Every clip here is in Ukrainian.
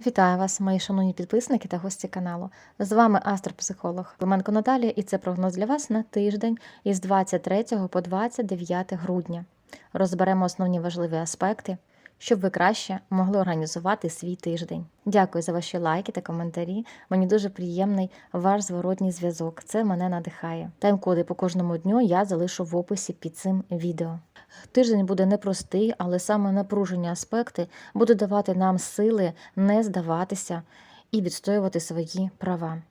Вітаю вас, мої шановні підписники та гості каналу. З вами астропсихолог Клименко Наталія, і це прогноз для вас на тиждень із 23 по 29 грудня. Розберемо основні важливі аспекти, щоб ви краще могли організувати свій тиждень. Дякую за ваші лайки та коментарі. Мені дуже приємний ваш зворотній зв'язок. Це мене надихає. Тайм-коди по кожному дню я залишу в описі під цим відео. Тиждень буде непростий, але саме напружені аспекти будуть давати нам сили не здаватися і відстоювати свої права.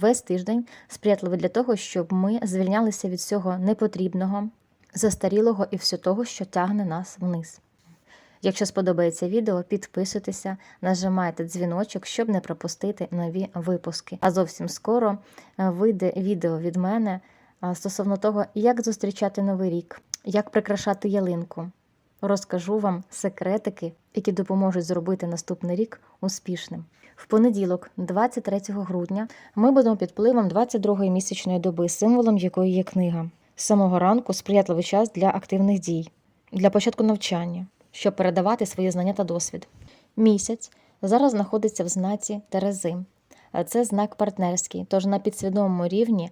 Весь тиждень сприятливий для того, щоб ми звільнялися від всього непотрібного, застарілого і всього того, що тягне нас вниз. Якщо сподобається відео, підписуйтеся, нажимайте дзвіночок, щоб не пропустити нові випуски. А зовсім скоро е, вийде відео від мене стосовно того, як зустрічати новий рік, як прикрашати ялинку. Розкажу вам секретики, які допоможуть зробити наступний рік успішним. В понеділок, 23 грудня, ми будемо під впливом 22-ї місячної доби, символом якої є книга. З самого ранку сприятливий час для активних дій, для початку навчання, щоб передавати свої знання та досвід. Місяць зараз знаходиться в знаці Терези. Це знак партнерський, тож на підсвідомому рівні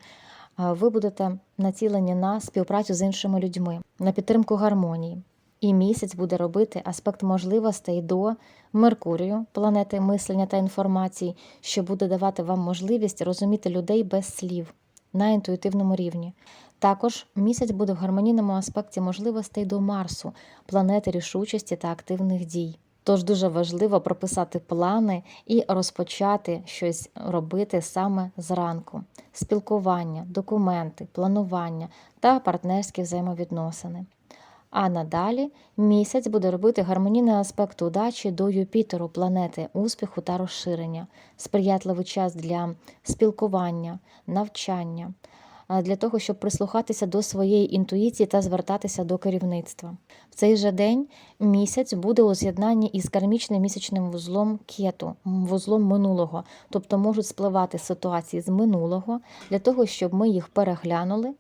ви будете націлені на співпрацю з іншими людьми, на підтримку гармонії. І місяць буде робити аспект можливостей до Меркурію, планети мислення та інформації, що буде давати вам можливість розуміти людей без слів на інтуїтивному рівні. Також місяць буде в гармонійному аспекті можливостей до Марсу, планети рішучості та активних дій. Тож дуже важливо прописати плани і розпочати щось робити саме зранку: спілкування, документи, планування та партнерські взаємовідносини. А надалі місяць буде робити гармонійний аспект удачі до Юпітеру, планети успіху та розширення, сприятливий час для спілкування, навчання, для того, щоб прислухатися до своєї інтуїції та звертатися до керівництва. В цей же день місяць буде у з'єднанні із кармічним місячним вузлом кету, вузлом минулого, тобто можуть спливати ситуації з минулого для того, щоб ми їх переглянули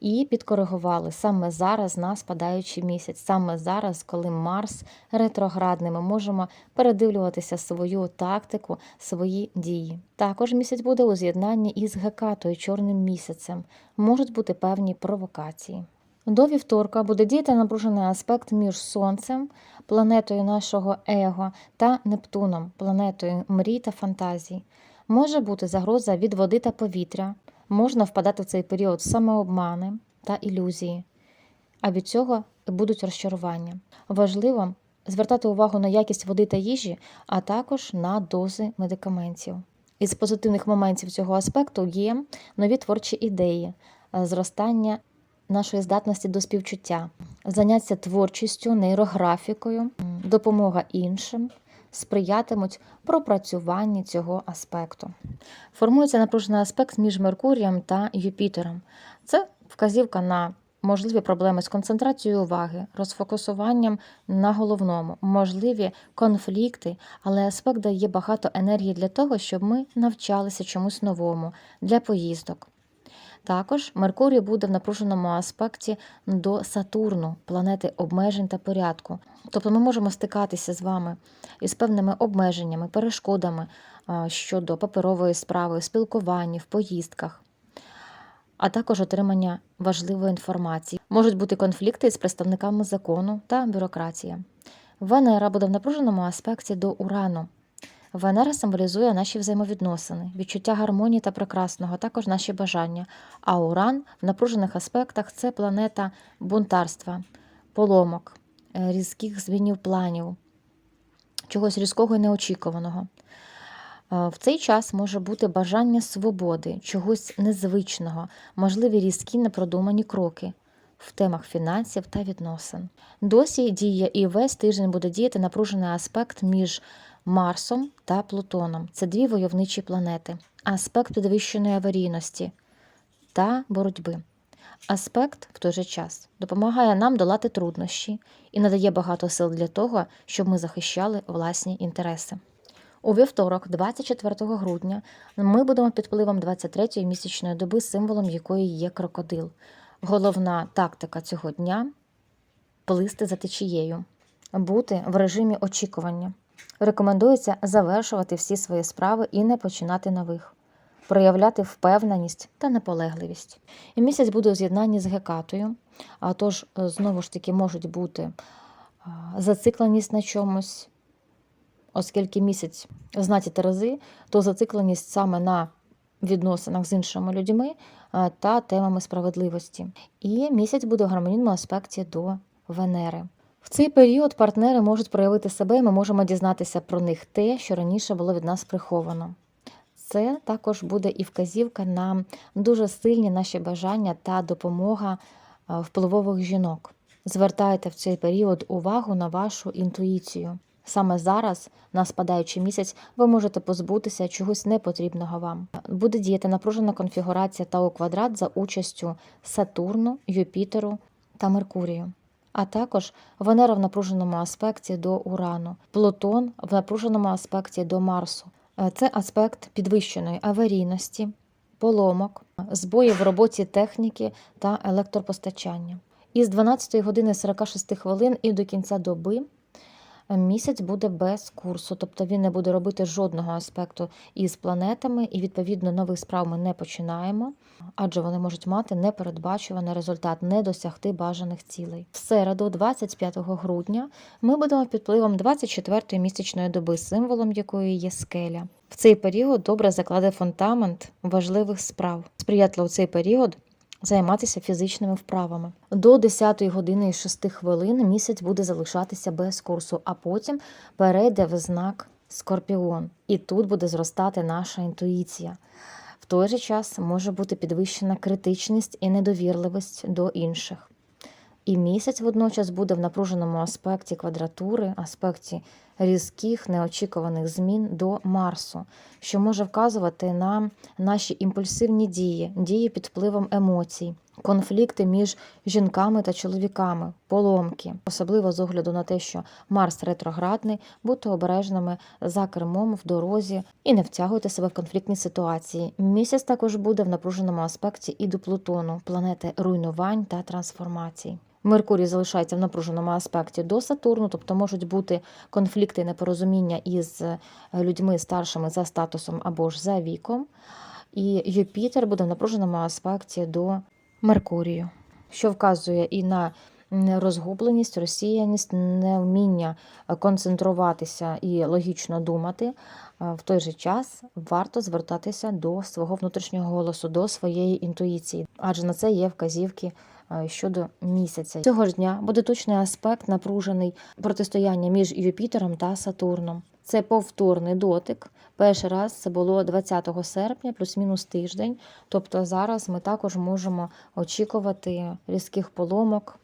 і підкоригували саме зараз на спадаючий місяць, саме зараз, коли Марс ретроградний, ми можемо передивлюватися свою тактику, свої дії. Також місяць буде у з'єднанні із Гекатою, чорним місяцем. Можуть бути певні провокації. До вівторка буде діяти напружений аспект між Сонцем, планетою нашого его, та Нептуном, планетою мрій та фантазій. Може бути загроза від води та повітря, можна впадати в цей період в самообмани та ілюзії, а від цього будуть розчарування. Важливо звертати увагу на якість води та їжі, а також на дози медикаментів. Із позитивних моментів цього аспекту є нові творчі ідеї, е, зростання нашої здатності до співчуття, заняття творчістю, нейрографікою, допомога іншим сприятимуть пропрацюванні цього аспекту. Формується напружений аспект між Меркурієм та Юпітером. Це вказівка на можливі проблеми з концентрацією уваги, розфокусуванням на головному, можливі конфлікти, але аспект дає багато енергії для того, щоб ми навчалися чомусь новому для поїздок. Також Меркурій буде в напруженому аспекті до Сатурну, планети обмежень та порядку. Тобто ми можемо стикатися з вами із певними обмеженнями, перешкодами щодо паперової справи, спілкування, в поїздках, а також отримання важливої інформації. Можуть бути конфлікти з представниками закону та бюрократія. Венера буде в напруженому аспекті до Урану. Венера символізує наші взаємовідносини, відчуття гармонії та прекрасного, також наші бажання. А Уран в напружених аспектах це планета бунтарства, поломок, е, різких змінів планів, чогось різкого і неочікуваного. Е, В цей час може бути бажання свободи, чогось незвичного, можливі різкі непродумані кроки в темах фінансів та відносин. Досі діє і весь тиждень буде діяти напружений аспект між Марсом та Плутоном. Це дві войовничі планети. Аспект підвищеної аварійності та боротьби. Аспект в той же час допомагає нам долати труднощі і надає багато сил для того, щоб ми захищали власні інтереси. У вівторок, 24 грудня, ми будемо під впливом 23-ї місячної доби, символом якої є крокодил. Головна тактика цього дня плисти за течією, бути в режимі очікування, Рекомендується завершувати всі свої справи і не починати нових, проявляти впевненість та наполегливість. І місяць буде у з'єднанні з Гекатою, а тож, е, знову ж таки, можуть бути зацикленість на чомусь, оскільки місяць знаті Терези, то зацикленість саме на відносинах з іншими людьми та темами справедливості. І місяць буде в гармонійному аспекті до Венери. В цей період партнери можуть проявити себе, і ми можемо дізнатися про них те, що раніше було від нас приховано. Це також буде і вказівка на дуже сильні наші бажання та допомога впливових жінок. Звертайте в цей період увагу на вашу інтуїцію. Саме зараз, на спадаючий місяць, ви можете позбутися чогось непотрібного вам. Буде діяти напружена конфігурація Тау квадрат за участю Сатурну, Юпітеру та Меркурію. А також Венера в напруженому аспекті до Урану, Плутон в напруженому аспекті до Марсу. Е, Це аспект підвищеної аварійності, поломок, збоїв в роботі техніки та електропостачання. Із 12 години 46 хвилин і до кінця доби місяць буде без курсу, тобто він не буде робити жодного аспекту із планетами, і відповідно нових справ ми не починаємо, адже вони можуть мати непередбачуваний результат, не досягти бажаних цілей. В середу, 25 грудня, ми будемо під впливом 24-ї місячної доби, символом якої є скеля. В цей період добре закладе фундамент важливих справ. Сприятливо в цей період займатися фізичними вправами. До 10 години і 6 хвилин місяць буде залишатися без курсу, а потім перейде в знак Скорпіон. І тут буде зростати наша інтуїція. В той же час може бути підвищена критичність і недовірливість до інших. І місяць водночас буде в напруженому аспекті квадратури, аспекті різких неочікуваних змін до Марсу, що може вказувати на наші імпульсивні дії, дії під впливом емоцій, конфлікти між жінками та чоловіками, поломки, особливо з огляду на те, що Марс ретроградний, будьте обережними за кермом в дорозі і не втягуйте себе в конфліктні ситуації. Місяць також буде в напруженому аспекті і до Плутону, планети руйнувань та трансформацій. Меркурій залишається в напруженому аспекті до Сатурну, тобто можуть бути конфлікти і непорозуміння із е, людьми старшими за статусом або ж за віком. І Юпітер буде в напруженому аспекті до Меркурію, що вказує і на розгубленість, розсіяність, невміння концентруватися і логічно думати. В той же час варто звертатися до свого внутрішнього голосу, до своєї інтуїції, адже на це є вказівки щодо місяця. Цього ж дня буде точний аспект напружений протистояння між Юпітером та Сатурном. Це повторний дотик. Перший раз це було 20 серпня, плюс-мінус тиждень. Тобто зараз ми також можемо очікувати різких поломок,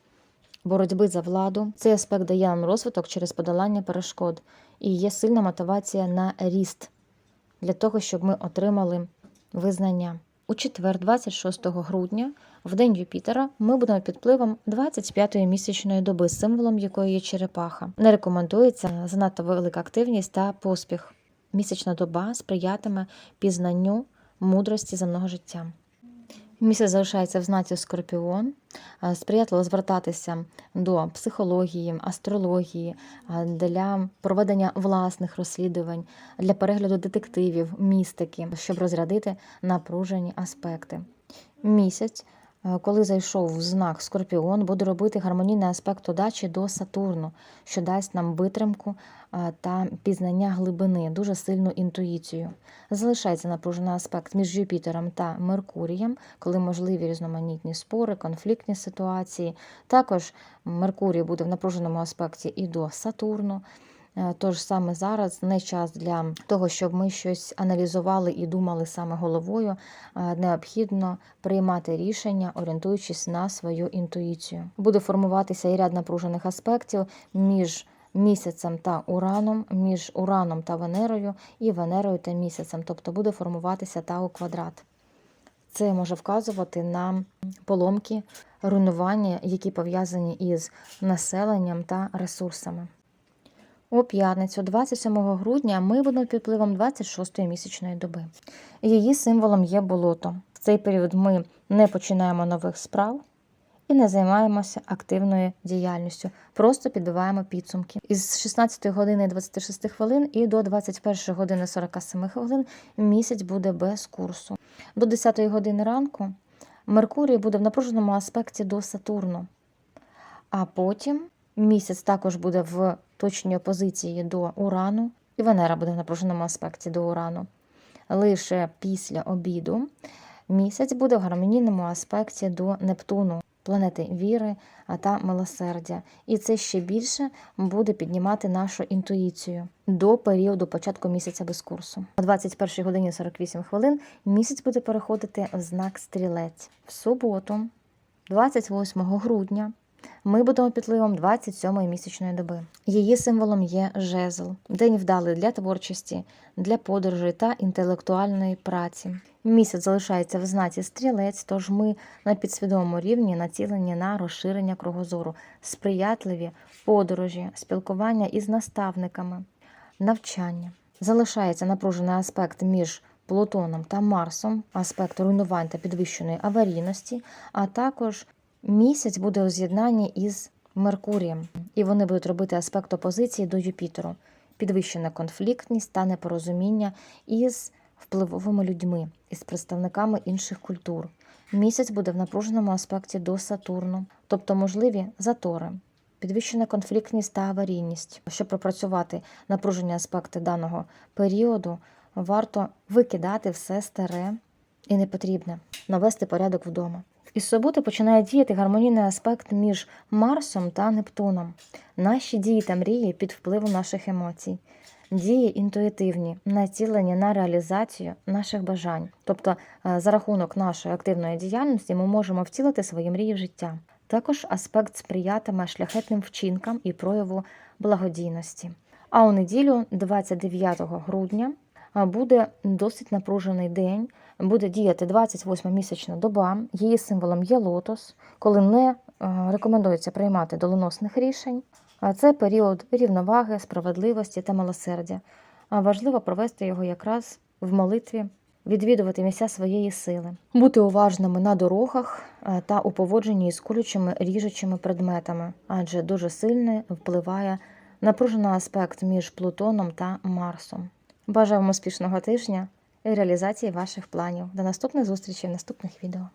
боротьби за владу. Цей аспект дає нам розвиток через подолання перешкод і є сильна мотивація на ріст для того, щоб ми отримали визнання. У четвер, 26 грудня, в день Юпітера, ми будемо під впливом 25-ї місячної доби, символом якої є черепаха. Не рекомендується занадто велика активність та поспіх. Місячна доба сприятиме пізнанню мудрості земного життя. Місяць залишається в знаці Скорпіон, Е, сприятливо звертатися до психології, астрології е, для проведення власних розслідувань, для перегляду детективів, містики, щоб розрядити напружені аспекти. Місяць, коли зайшов в знак Скорпіон, буде робити гармонійний аспект удачі до Сатурну, що дасть нам витримку е, та пізнання глибини, дуже сильну інтуїцію. Залишається напружений аспект між Юпітером та Меркурієм, коли можливі різноманітні спори, конфліктні ситуації. Також Меркурій буде в напруженому аспекті і до Сатурну. Е, Тож саме зараз не час для того, щоб ми щось аналізували і думали саме головою. Е, Необхідно приймати рішення, орієнтуючись на свою інтуїцію. Буде формуватися і ряд напружених аспектів між місяцем та ураном, між ураном та Венерою і Венерою та місяцем, тобто буде формуватися тау квадрат. Це може вказувати на поломки, руйнування, які пов'язані із населенням та ресурсами. У п'ятницю, 27 грудня, ми будемо під впливом 26-ї місячної доби. Її символом є болото. В цей період ми не починаємо нових справ і не займаємося активною діяльністю. Просто підбиваємо підсумки. Із 16 години 26 хвилин і до 21 години 47 хвилин місяць буде без курсу. До 10 години ранку Меркурій буде в напруженому аспекті до Сатурну, а потім місяць також буде в точній опозиції до Урану, і Венера буде в напруженому аспекті до Урану. Лише після обіду місяць буде в гармонійному аспекті до Нептуну, планети віри а та милосердя. І це ще більше буде піднімати нашу інтуїцію до періоду початку місяця без курсу. О 21 годині 48 хвилин місяць буде переходити в знак стрілець. В суботу, 28 грудня, ми будемо під впливом 27-ї місячної доби. Її символом є жезл, день вдалий для творчості, для подорожей та інтелектуальної праці. Місяць залишається в знаці стрілець, тож ми на підсвідомому рівні націлені на розширення кругозору, сприятливі подорожі, спілкування із наставниками, навчання. Залишається напружений аспект між Плутоном та Марсом, аспект руйнувань та підвищеної аварійності, а також місяць буде у з'єднанні із Меркурієм, і вони будуть робити аспект опозиції до Юпітеру, підвищена конфліктність та непорозуміння із впливовими людьми, із представниками інших культур. Місяць буде в напруженому аспекті до Сатурну, тобто можливі затори, підвищена конфліктність та аварійність. Щоб пропрацювати напружені аспекти даного періоду, варто викидати все старе і непотрібне, навести порядок вдома. Із суботи починає діяти гармонійний аспект між Марсом та Нептуном. Наші дії та мрії під впливом наших емоцій. Дії інтуїтивні, націлені на реалізацію наших бажань. Тобто, е, за рахунок нашої активної діяльності ми можемо втілити свої мрії в життя. Також аспект сприятиме шляхетним вчинкам і прояву благодійності. А у неділю, 29 грудня, е, буде досить напружений день. Буде діяти 28 місячна доба. Її символом є лотос, коли не е, рекомендується приймати доленосних рішень. Це період рівноваги, справедливості та милосердя. Важливо провести його якраз в молитві, відвідувати місця своєї сили, бути уважними на дорогах е, та у поводженні з колючими ріжучими предметами, адже дуже сильно впливає напружений аспект між Плутоном та Марсом. Бажаю вам успішного тижня реалізації ваших планів. До наступних зустрічей в наступних відео.